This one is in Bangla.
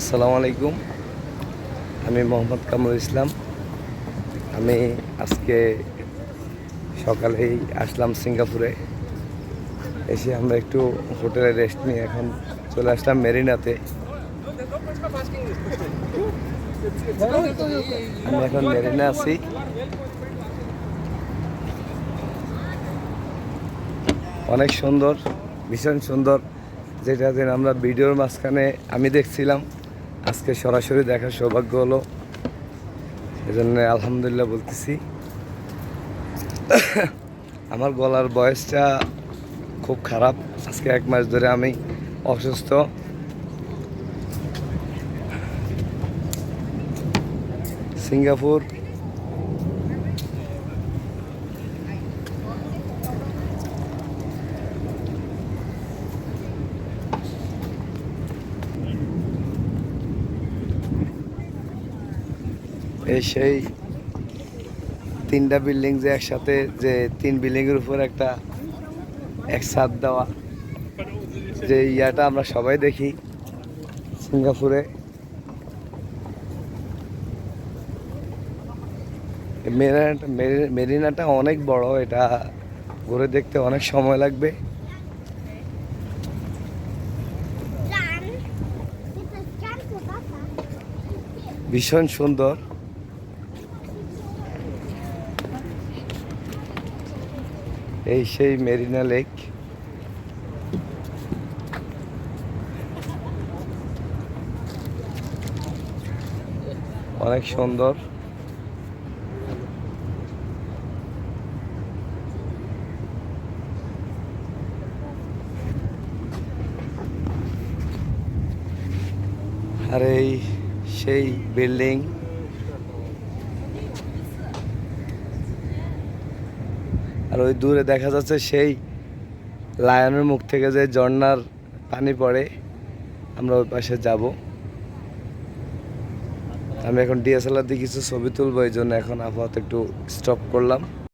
আসসালামু আলাইকুম। আমি মোহাম্মদ কামরুল ইসলাম। আমি আজকে সকালেই আসলাম সিঙ্গাপুরে। এসে আমরা একটু হোটেলে রেস্ট নিয়ে এখন চলে আসলাম মেরিনাতে। আমি এখন মেরিনা আছি। অনেক সুন্দর, ভীষণ সুন্দর। যেটা দিন আমরা ভিডিওর মাঝখানে আমি দেখছিলাম। আজকে সরাসরি দেখার সৌভাগ্য হলো, এজন্য আলহামদুলিল্লাহ বলতেছি। আমার গলার বয়সটা খুব খারাপ। আজকে এক মাস ধরে আমি অসুস্থ। সিঙ্গাপুর এই সেই তিনটা বিল্ডিং যে একসাথে যে তিন বিল্ডিং এর উপর একটা এক ছাদ দেওয়া। যে ইয়াটা আমরা সবাই দেখি সিঙ্গাপুরে। মেরিনাটা মেরিনাটা অনেক বড় এটা ঘুরে দেখতে অনেক সময় লাগবে. ভীষণ সুন্দর। এই সেই মেরিনা লেক। অনেক সুন্দর। আর এই সেই বিল্ডিং। আর ওই দূরে দেখা যাচ্ছে সেই লায়নের মুখ থেকে যে ঝর্নার পানি পড়ে, আমরা ওই পাশে যাব। আমি এখন ডিএসএলআর দিয়ে কিছু ছবি তুলবো, এই জন্য এখন আপাতত একটু স্টপ করলাম।